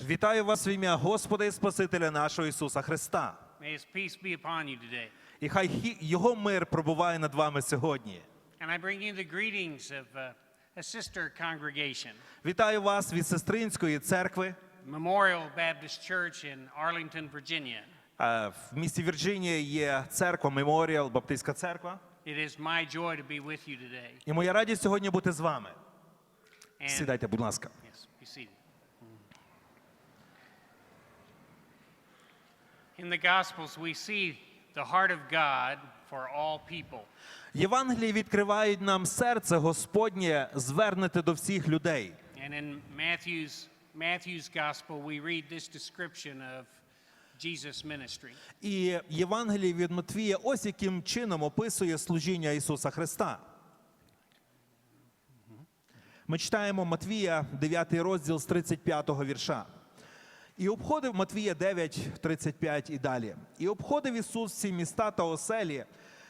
Вітаю вас в ім'я Господа і Спасителя нашого Ісуса Христа. І хай Його мир пробуває над вами сьогодні. Uh, Вітаю вас від сестринської церкви Memorial Baptist Church in Arlington, Virginia. В місті Вірджинія є церква Меморіал, Баптистська церква. It is my joy to be with you today. І моя радість сьогодні бути з вами. Сідайте, будь ласка. In the Gospels, we see the heart of God for all people. Євангелії відкривають нам серце Господнє звернете до всіх людей. And in Matthew's, Matthew's Gospel, we read this description of Jesus' ministry. І Євангеліє від Матвія ось яким чином описує служіння Ісуса Христа. Ми читаємо Матвія 9 розділ з 35 вірша. І обходив Матвія 9, 35 і далі. І обходив Ісус всі міста та оселі,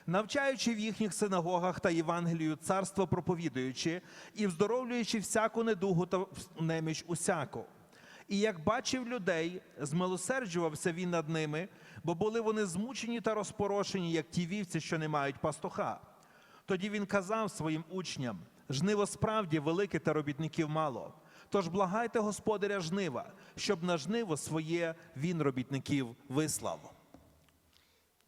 навчаючи в їхніх синагогах та Євангелію царство проповідуючи, і вздоровлюючи всяку недугу та неміч усяку. І як бачив людей, змилосерджувався він над ними, бо були вони змучені та розпорошені, як ті вівці, що не мають пастуха. Тоді він казав своїм учням: жниво справді велике та робітників мало. Тож благайте господаря жнива, щоб на жниво своє він робітників вислав.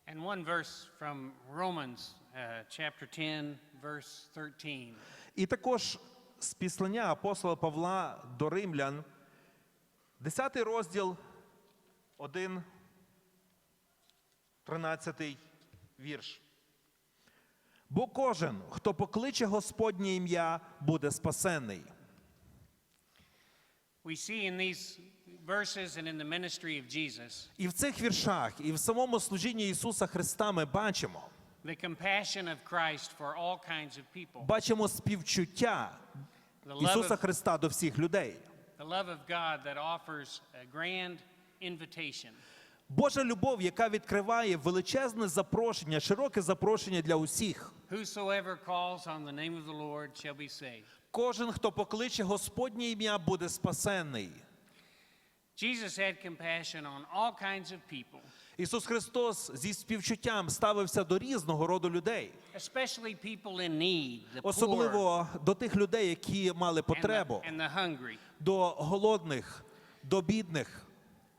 And one verse from Romans uh, chapter 10, verse 13. І також з післання апостола Павла до римлян, 10 розділ 1, 13 вірш. Бо кожен, хто покличе Господнє ім'я, буде спасенний. We see in these verses and in the ministry of Jesus І в цих віршах, і в самому служінні Ісуса Христа ми бачимо, the compassion of Christ for all kinds of people, бачимо співчуття the love Ісуса of, Христа до всіх людей. the love of God that offers a grand invitation. Божа любов, яка відкриває величезне запрошення, широке запрошення для усіх. Кожен, хто покличе Господнє ім'я, буде people, Ісус Христос зі співчуттям ставився до різного роду людей, особливо до тих людей, які мали потребу, до голодних, до бідних.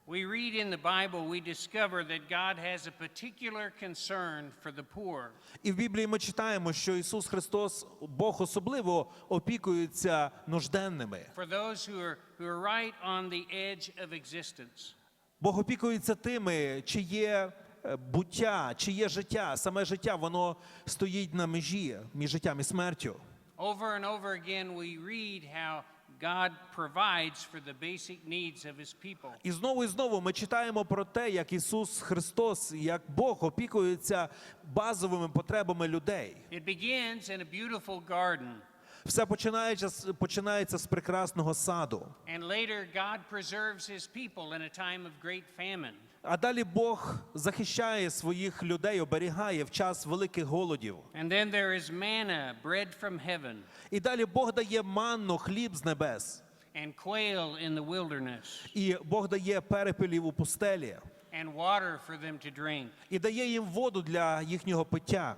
We read in the Bible, we discover that God has a particular concern for the poor. І в Біблії ми читаємо, що Ісус Христос, Бог особливо опікується нужденними. for those who are, who are right on the edge of existence. Бог опікується тими, чиє е, буття, чиє життя, саме життя, воно стоїть на межі між життям і смертю. Over and over again, we read how God provides for the basic needs of his people. І знову і знову ми читаємо про те, як Ісус Христос, як Бог опікується базовими потребами людей. It begins in a beautiful garden, Все починається, з- починається з прекрасного саду. and later, God preserves his people in a time of great famine. А далі Бог захищає своїх людей, оберігає в час великих голодів. And then there is manna, bread from heaven, І далі Бог дає манну, хліб з небес. and quail in the wilderness, І Бог дає перепелів у пустелі. and water for them to drink. І дає їм воду для їхнього пиття.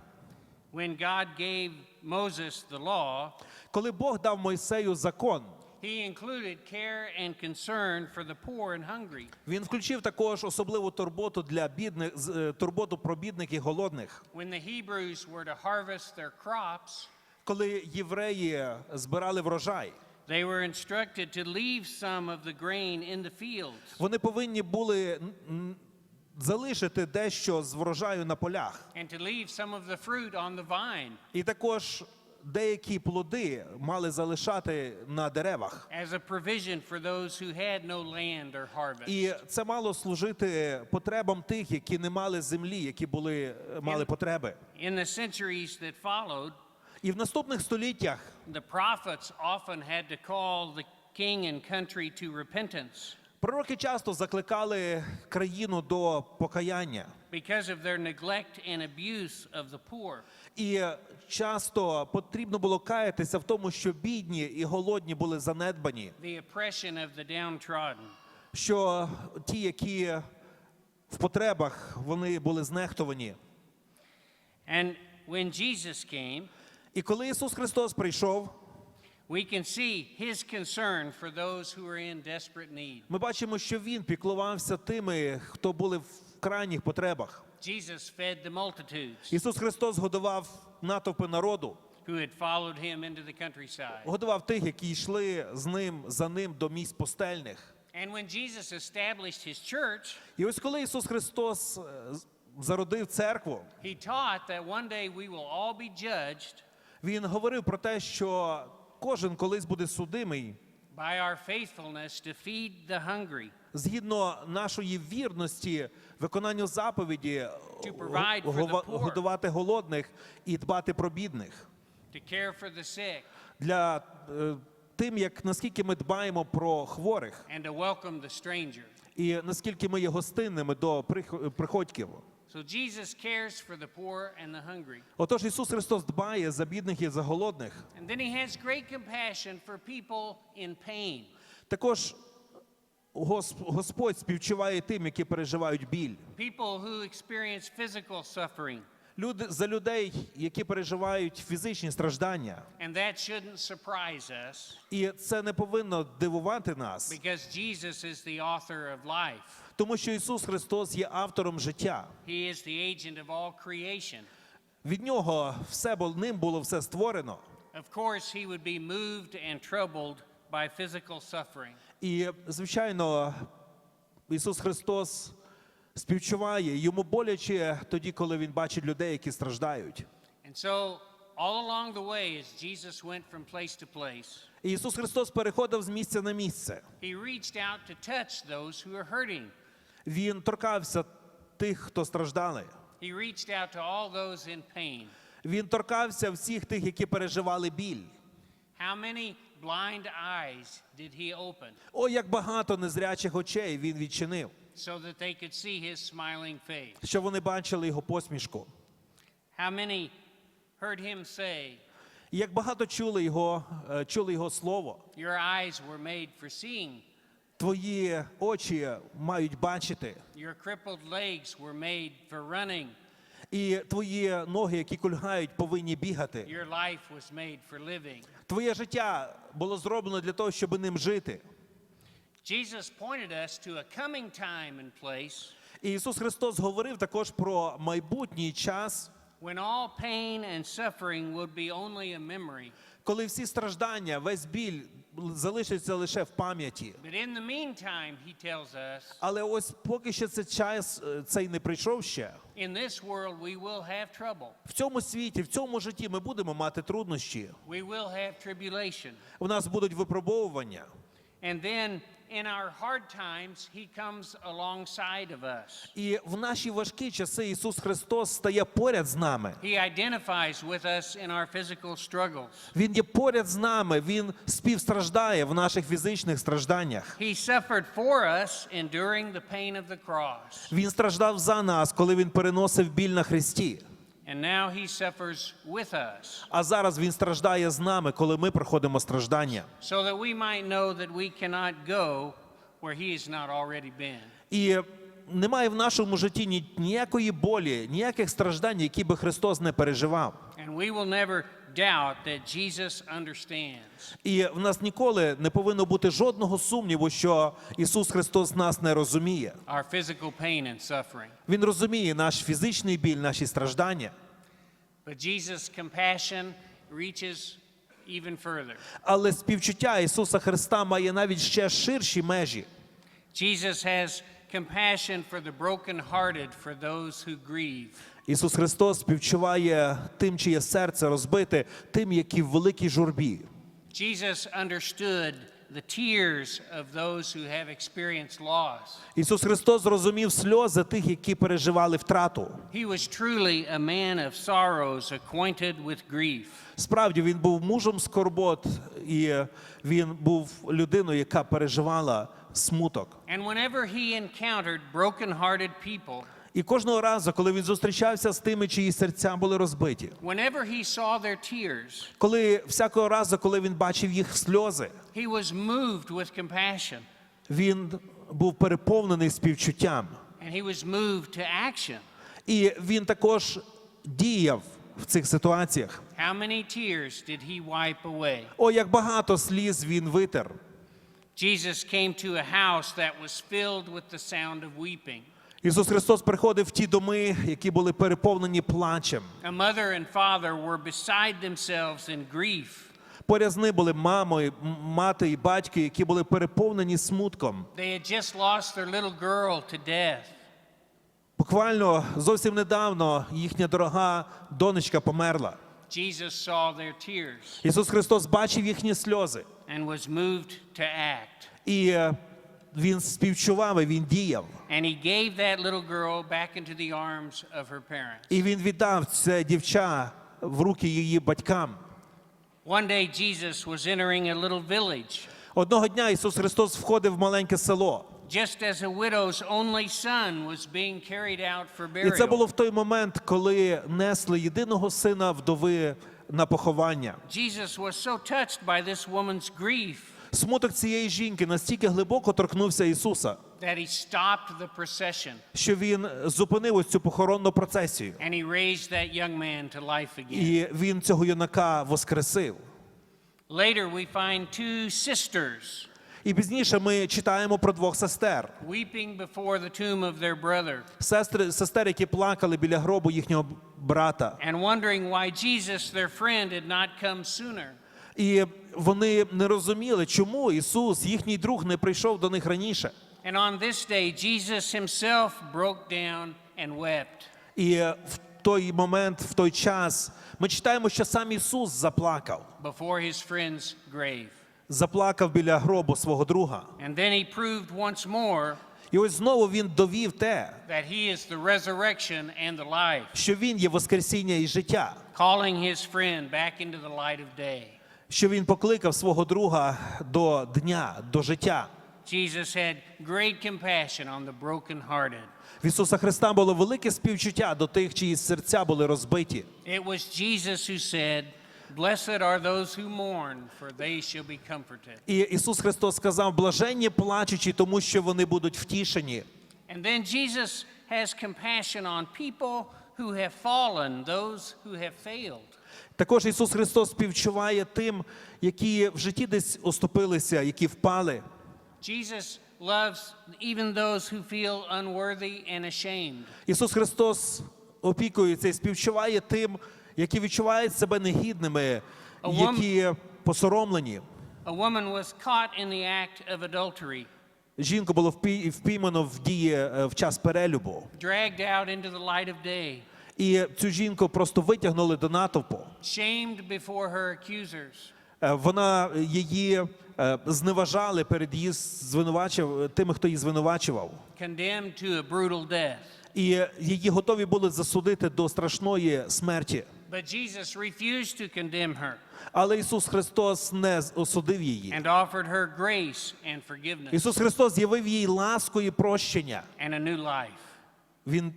When God gave Moses the law, Коли Бог дав Мойсею закон, He included care and concern for the poor and hungry. він включив також особливу турботу для бідних, е, турботу про бідних і голодних. When the Hebrews were to harvest their crops, Коли євреї збирали врожай, they were instructed to leave some of the grain in the fields вони повинні були залишити дещо з врожаю на полях. and to leave some of the fruit on the vine І також деякі плоди мали залишати на деревах. as a provision for those who had no land or harvest. І це мало служити потребам тих, які не мали землі, які були е, мали потреби. In the centuries that followed, І в наступних століттях the prophets often had to call the king and country to repentance пророки часто закликали країну до покаяння, because of their neglect and abuse of the poor. І часто потрібно було каятися в тому, що бідні і голодні були занедбані, the oppression of the downtrodden. що ті, які в потребах, вони були знехтовані. And when Jesus came, І коли Ісус Христос прийшов, we can see his concern for those who are in desperate need. ми бачимо, що Він піклувався тими, хто були в крайніх потребах. Jesus fed the multitudes Ісус Христос годував натовпи народу, who had followed him into the countryside. годував тих, які йшли з ним за ним до місць постельних. And when Jesus established his church, І ось коли Ісус Христос е, з- зародив церкву, he taught that one day we will all be judged Він говорив про те, що кожен колись буде судимий by our faithfulness to feed the hungry, згідно нашої вірності, виконанню заповіді годувати голодних і дбати про бідних. to care for the sick, Для е, тим, як наскільки ми дбаємо про хворих, and to welcome the stranger. і наскільки ми є гостинними до прих- приходьків. So Jesus cares for the poor and the hungry. Отож Ісус Христос дбає за бідних і за голодних. And then he has great compassion for people in pain. Також Господь співчуває тим, які переживають біль. people who experience physical suffering. Люди за людей, які переживають фізичні страждання. And that shouldn't surprise us І це не повинно дивувати нас, тому що Ісус Христос є автором життя. He is the agent of all creation. Від нього все бо ним було все створено. Of course, he would be moved and troubled by physical suffering. І звичайно, Ісус Христос співчуває йому боляче тоді, коли він бачить людей, які страждають. And so, all along the way, as Jesus went from place to place, Ісус Христос переходив з місця на місце. he reached out to touch those who are hurting. Він торкався тих, хто страждали. He reached out to all those in pain. Він торкався всіх тих, які переживали біль. How many blind eyes did he open О, як багато незрячих очей він відчинив, so that they could see his smiling face? що вони бачили його посмішку. How many heard him say, як багато чули його, е, чули його слово. Your eyes were made for seeing, Твої очі мають бачити, your crippled legs were made for running, і твої ноги, які кульгають, повинні бігати. your life was made for living. Твоє життя було зроблено для того, щоб ним жити. Jesus pointed us to a coming time and place І Ісус Христос говорив також про майбутній час, when all pain and suffering would be only a memory. коли всі страждання, весь біль залишаться лише в пам'яті. Але ось поки що цей час е, цей не прийшов ще. В цьому світі, в цьому житті ми будемо мати труднощі. У нас будуть випробовування. And then in our hard times, he comes alongside of us. І в наші важкі часи Ісус Христос стає поряд з нами. He identifies with us in our physical struggles. Він є поряд з нами, Він співстраждає в наших фізичних стражданнях. He suffered for us, enduring the pain of the cross. Він страждав за нас, коли він переносив біль на хресті. And now he suffers with us, А зараз він страждає з нами, коли ми проходимо страждання. so that we might know that we cannot go where he has not already been. І немає в нашому житті ні- ніякої болі, ніяких страждань, які би Христос не переживав. And we will never doubt that Jesus understands. І в нас ніколи не повинно бути жодного сумніву, що Ісус Христос нас не розуміє. Our physical pain and suffering. Він розуміє наш фізичний біль, наші страждання. But Jesus' compassion reaches even further. Але співчуття Ісуса Христа має навіть ще ширші межі. Jesus has compassion for the brokenhearted, for those who grieve. Ісус Христос співчуває тим, чиє серце розбите, тим, які в великій журбі. Jesus understood the tears of those who have experienced loss. Ісус Христос зрозумів сльози тих, які переживали втрату. He was truly a man of sorrows, acquainted with grief. Справді він був мужем скорбот, і він був людиною, яка переживала смуток. And whenever he encountered broken-hearted people, І кожного разу, коли він зустрічався з тими, чиї серця були розбиті, whenever he saw their tears, коли всякого разу, коли він бачив їх сльози, he was moved with compassion він був переповнений співчуттям. and he was moved to action. І він також діяв в цих ситуаціях. How many tears did he wipe away? О, як багато сліз він витер. Jesus came to a house that was filled with the sound of weeping. Ісус Христос приходив в ті доми, які були переповнені плачем. A mother and father were beside themselves in grief. Ним були мама, і- м- мати і батьки, які були переповнені смутком. They had just lost their little girl to death. Буквально зовсім недавно їхня дорога донечка померла. Jesus saw their tears Ісус Христос бачив їхні сльози, and was moved to act. і е, він співчував, і він діяв. And he gave that little girl back into the arms of her parents. І він віддав це дівча в руки її батькам. One day, Jesus was entering a little village, Одного дня Ісус Христос входив в маленьке село. just as a widow's only son was being carried out for burial. І це було в той момент, коли несли єдиного сина вдови на поховання. Jesus was so touched by this woman's grief Смуток цієї жінки настільки глибоко торкнувся Ісуса, that he stopped the procession що він зупинив ось цю похоронну процесію. and he raised that young man to life again. І він цього юнака воскресив. Later, we find two sisters І пізніше ми читаємо про двох сестер. weeping before the tomb of their brother Сестри, сестер, які плакали біля гробу їхнього брата. and wondering why Jesus, their friend, had not come sooner. І вони не розуміли, чому Ісус, їхній друг, не прийшов до них раніше. And on this day, Jesus himself broke down and wept. І в той момент, в той час, ми читаємо, що сам Ісус заплакав. before his friend's grave. Заплакав біля гробу свого друга. And then he proved once more І ось знову він довів те, that he is the resurrection and the life, що він є Воскресіння і життя, calling his friend back into the light of day. Що він покликав свого друга до дня, до життя. Jesus had great compassion on the brokenhearted. В Ісуса Христа було велике співчуття до тих, чиї серця були розбиті. It was Jesus who said, Blessed are those who mourn, for they shall be comforted. І Ісус Христос сказав: блаженні плачучі, тому що вони будуть втішені. And then Jesus has compassion on people who have fallen, those who have failed. Також Ісус Христос співчуває тим, які в житті десь оступилися, які впали. Jesus loves even those who feel unworthy and ashamed. Ісус Христос опікується і співчуває тим, які відчувають себе негідними, які посоромлені. A woman was caught in the act of adultery, Жінку було впіймано в дії е, в час перелюбу. dragged out into the light of day, І цю жінку просто витягнули до натовпу. shamed before her accusers. Е, Вона її е, зневажали перед її звинувачив тими, хто її звинувачував. condemned to a brutal death. І її готові були засудити до страшної смерті. But Jesus refused to condemn her Але Ісус Христос не осудив її. and offered her grace and forgiveness Ісус Христос явив їй ласку і прощення. and a new life. Він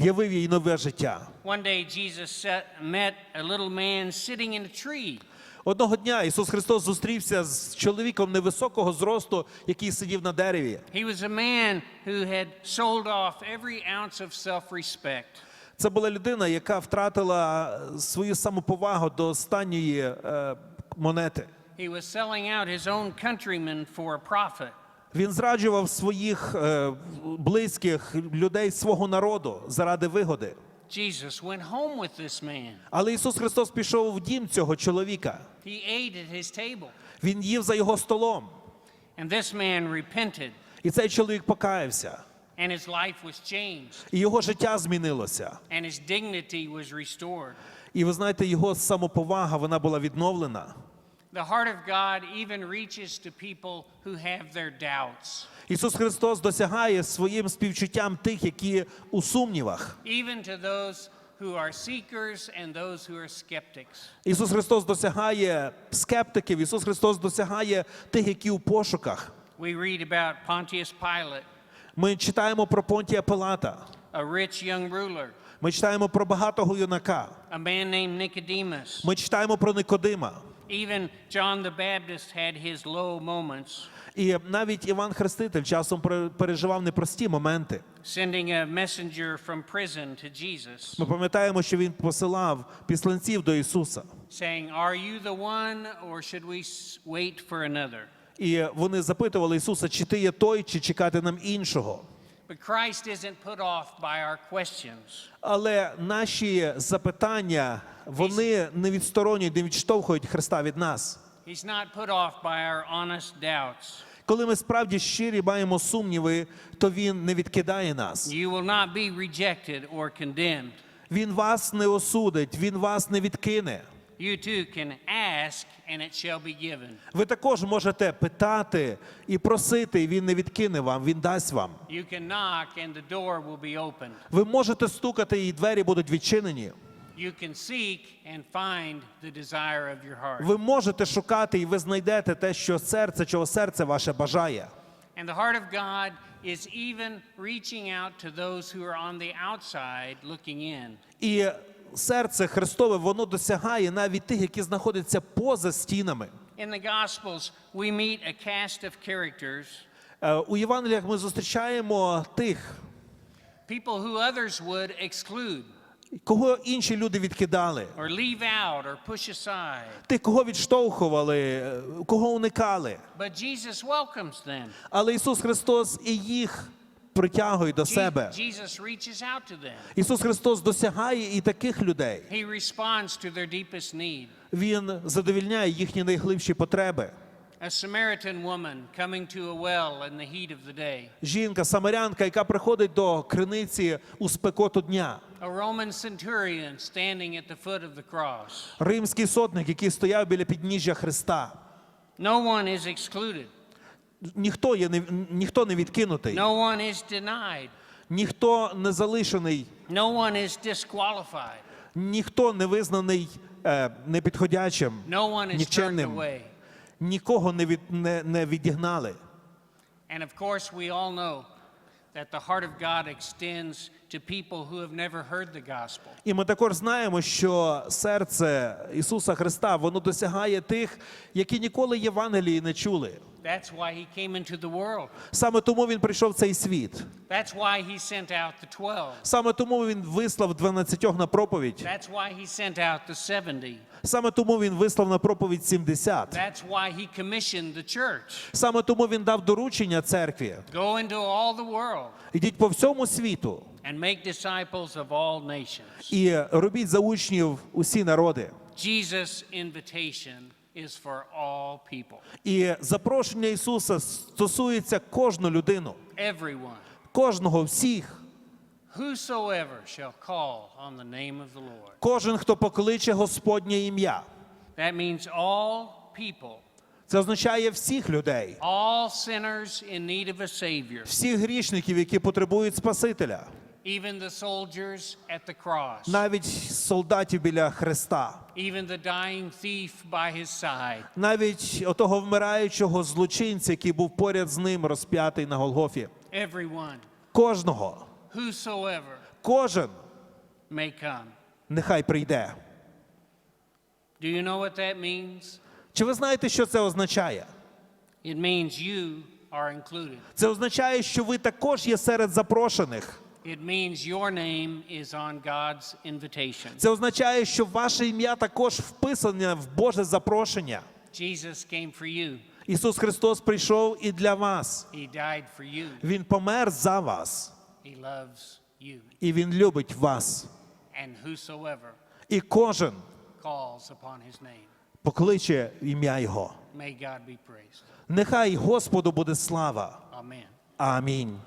явив їй нове життя. One day, Jesus met a little man sitting in a tree. Одного дня Ісус Христос зустрівся з чоловіком невисокого зросту, який сидів на дереві. He was a man who had sold off every ounce of self respect. Це була людина, яка втратила свою самоповагу до останньої е, монети. He was selling out his own countrymen for a profit. Він зраджував своїх е, близьких людей свого народу заради вигоди. Jesus went home with this man. Але Ісус Христос пішов в дім цього чоловіка. He ate at his table. Він їв за його столом. And this man repented, І цей чоловік покаявся. and his life was changed, І його життя змінилося. and his dignity was restored. І ви знаєте, його самоповага вона була відновлена. The heart of God even reaches to people who have their doubts, Ісус Христос досягає своїм співчуттям тих, які у сумнівах. even to those who are seekers and those who are skeptics. Ісус Христос досягає скептиків, Ісус Христос досягає тих, які у пошуках. We read about Pontius Pilate, Ми читаємо про Понтія Пилата, a rich young ruler, Ми читаємо про багатого юнака. a man named Nicodemus. Ми читаємо про Никодима. Even John the Baptist had his low moments, І навіть Іван Хреститель часом пере- переживав непрості моменти. sending a messenger from prison to Jesus, Ми пам'ятаємо, що він посилав післанців до Ісуса. saying, Are you the one, or should we wait for another? І вони запитували Ісуса, чи ти є той, чи чекати нам іншого. But Christ isn't put off by our questions. Але наші запитання вони не відсторонюють, не відштовхують Христа від нас. He's not put off by our honest doubts. Коли ми справді щирі маємо сумніви, то він не відкидає нас. You will not be rejected or condemned. Він вас не осудить, він вас не відкине. You too can ask, and it shall be given. Ви також можете питати і просити, і він не відкине вам, він дасть вам. You can knock, and the door will be opened. Ви можете стукати, і двері будуть відчинені. You can seek and find the desire of your heart. Ви можете шукати, і ви знайдете те, що серце, чого серце ваше бажає. And the heart of God is even reaching out to those who are on the outside looking in. І серце Христове воно досягає навіть тих, які знаходяться поза стінами. In the Gospels, we meet a cast of characters, Е, У Євангеліях ми зустрічаємо тих, people who others would exclude кого інші люди відкидали, or leave out or push aside. тих, кого відштовхували, е, кого уникали. But Jesus welcomes them. Але Ісус Христос і їх притягує до себе. Ісус Христос досягає і таких людей. Він задовільняє їхні найглибші потреби. A Samaritan woman coming to a well in the heat of the day. Жінка, самарянка, яка приходить до криниці у спекоту дня. A Roman centurion standing at the foot of the cross. Римський сотник, який стояв біля підніжжя Христа. No one is excluded. Ніхто, є не, ніхто не відкинутий, No one is denied. ніхто не залишений, No one is disqualified. ніхто не визнаний е, непідходячим, No one is нікчемним. away. Нікого не, від, не, не відігнали. And of course, we all know that the heart of God extends to people who have never heard the gospel. І ми також знаємо, що серце Ісуса Христа воно досягає тих, які ніколи Євангелії не чули. That's why he came into the world. Саме тому він прийшов в цей світ. That's why he sent out the 12. Саме тому він вислав 12 на проповідь. That's why he sent out the 70. Саме тому він вислав на проповідь 70. That's why he commissioned the church. Саме тому він дав доручення церкві. Go into all the world Ідіть по всьому світу and make disciples of all nations. і робіть за учнів усі народи. Jesus' invitation is for all people, І запрошення Ісуса стосується кожну людину, everyone. кожного всіх. Whosoever shall call on the name of the Lord. Кожен, хто покличе Господнє ім'я. That means all people, Це означає всіх людей, all sinners in need of a Savior, всіх грішників, які потребують Спасителя, even the soldiers at the cross, навіть солдатів біля Христа, even the dying thief by his side, навіть отого вмираючого злочинця, який був поряд з ним розп'ятий на Голгофі. everyone, Кожного, whosoever кожен may come. нехай прийде. Do you know what that means? Чи ви знаєте, що це означає? It means you are included. Це означає, що ви також є серед запрошених. It means your name is on God's invitation. Це означає, що ваше ім'я також вписане в Боже запрошення. Jesus came for you. Ісус Христос прийшов і для вас. He died for you. Він помер за вас, He loves you. і Він любить вас. And whosoever І кожен calls upon his name, покличе ім'я Його. may God be praised. Нехай Господу буде слава. Amen. Амінь.